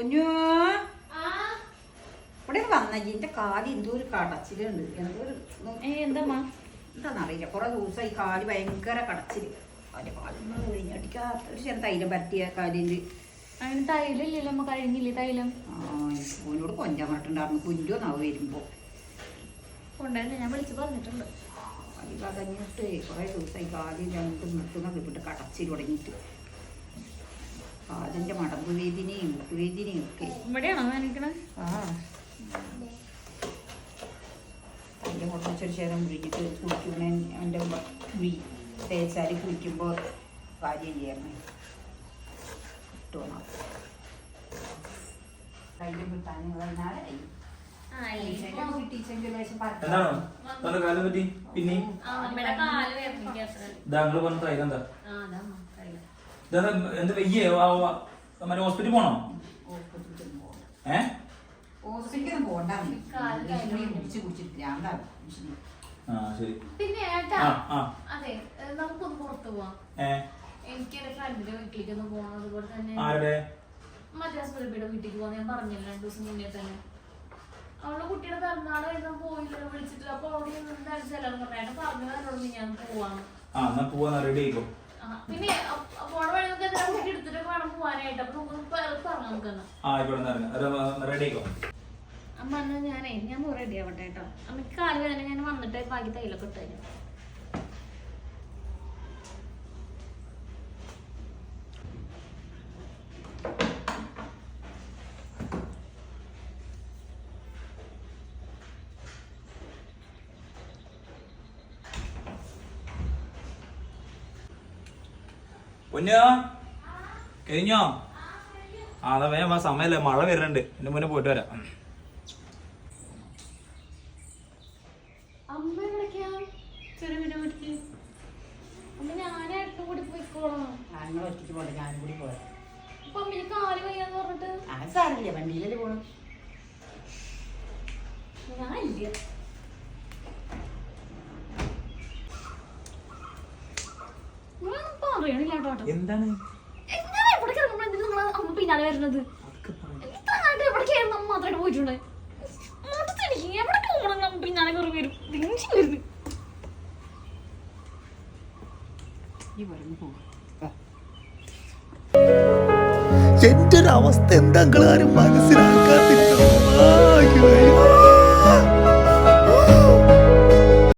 കുഞ്ഞു ഇവിടെ വന്ന എന്റെ കാൽ എന്തോ ഒരു കടച്ചിലുണ്ട്. എന്തോ ഒരു എന്താ എന്താണെന്നറിയില്ല കുറെ ദിവസമായി കാൽ ഭയങ്കര കടച്ചിൽ. അതിന്റെ കാലൊന്നും കഴിഞ്ഞടിക്കാ ഒരു ചെറിയ തൈലം പരത്തിയ കാലിൽ അതിന് തൈലില്ലല്ലോ നമ്മ കഴിഞ്ഞില്ലേ തൈലം? ആ ഓനോട് കൊഞ്ചാൻ പറഞ്ഞിട്ടുണ്ടായിരുന്നു കുഞ്ചോ നാവ് വരുമ്പോ. കൊണ്ടുവരുന്ന ഞാൻ വിളിച്ച് പറഞ്ഞിട്ടുണ്ട്. കാലി കടഞ്ഞിട്ട് കുറെ ദിവസമായി കാലിൽ രണ്ടും മുട്ടുന്നൊക്കെ ഇട്ടിട്ട് കടച്ചിൽ തുടങ്ങിയിട്ട്. കാലിന്റെ മടമ്പ് വേദിനെയും മുട്ടുവേദിനെയും ഒക്കെ. ഇവിടെയാണോ വേനിക്കണേ ആ. അതിന്റെ കുറച്ചൊരു ശേഷം കുഴിച്ചിട്ട് കുളിക്കുന്ന എന്റെ കുഴി തേച്ചാൽ കുളിക്കുമ്പോൾ കാര്യം ചെയ്യണേ ഇട്ടോണം കയ്യിൽ. എന്താണോ? കാലം പറ്റി പിന്നെ ഇതാങ്കൾ പറഞ്ഞ തൈലം ഇതെന്താ എന്ത് വെയ്യേ? മറ്റേ ഹോസ്പിറ്റലിൽ പോണോ. ഏ? ഹോസ്പിറ്റലിൽ പോകണ്ട നീ. കാൽ ഇംഗ്ലീഷ് ഗുളിക കുടിച്ച് കുടിച്ചിട്ട് ഭ്രാന്താണ് മനുഷ്യന്. ആ ശരി. പിന്നെ ഏട്ടാ ആ ആ. അതെ ഏ, നമുക്കൊന്ന് പുറത്തു പോവാം. ഏ? എനിക്ക് എന്റെ ഫ്രണ്ടിന്റെ വീട്ടിലേക്ക് ഒന്ന് പോകണം അതുപോലെ തന്നെ ആരുടെ? മറ്റേ സുരഭിയുടെ വീട്ടിലേക്ക് പോകാൻ ഞാൻ പറഞ്ഞില്ല രണ്ടു ദിവസം മുന്നേ തന്നെ. അവളുടെ കുട്ടിയുടെ പിറന്നാൾ കഴിഞ്ഞാൽ പോയില്ല. വിളിച്ചിട്ടില്ല. അപ്പൊ അവിടെ എന്തായാലും ചെല്ലാൻ പറഞ്ഞു. ഏട്ടൻ പറഞ്ഞു എന്നോട് ഞാൻ പോവാണ് ആ എന്നാ പോവാ റെഡി ആയിക്കോ ആ, പിന്നെ അ- പോണ വഴി നമുക്ക് എന്തായാലും എടുത്തിട്ട് വേണം പോവാനായിട്ട്. അപ്പൊ നമുക്ക് പറഞ്ഞു നമുക്കെന്നാ. അമ്മ എന്നാ ഞാനേ ഞാൻ റെഡി ആവട്ടെ കേട്ടോ. അമ്മയ്ക്ക് കാൽ വേദന ഞാൻ വന്നിട്ട് ബാക്കി തൈലൊക്കെ ഇട്ടു പൊന്നോ? കഴിഞ്ഞോ? ആ അതാ വേഗം ആ സമയല്ലേ മഴ വരുന്നുണ്ട്. എന്റെ മുന്നേ പോയിട്ട് വരാം. അമ്മ എവിടേക്കാ പറയണില്ല കേട്ടോ എന്താണ്? എങ്ങനെ എവിടേക്ക് ഇറങ്ങുമ്പോ എന്തിനാ നിങ്ങൾ അമ്മ പിന്നാലെ വരുന്നത് ഇത്ര നാട്ട് എവിടേക്ക് ആയിരുന്നു അമ്മ മാത്രമായിട്ട് പോയിട്ടുണ്ട്. മൊത്തത്തിൽ എനിക്ക് എവിടേക്ക് പോകണം അമ്മ പിന്നാലെ കയറി വരും? വരുന്നു ഈ വരുന്നു പോകും എന്റെ ഒരു അവസ്ഥ എന്താ ആരും മനസ്സിലാക്കാത്തില്ല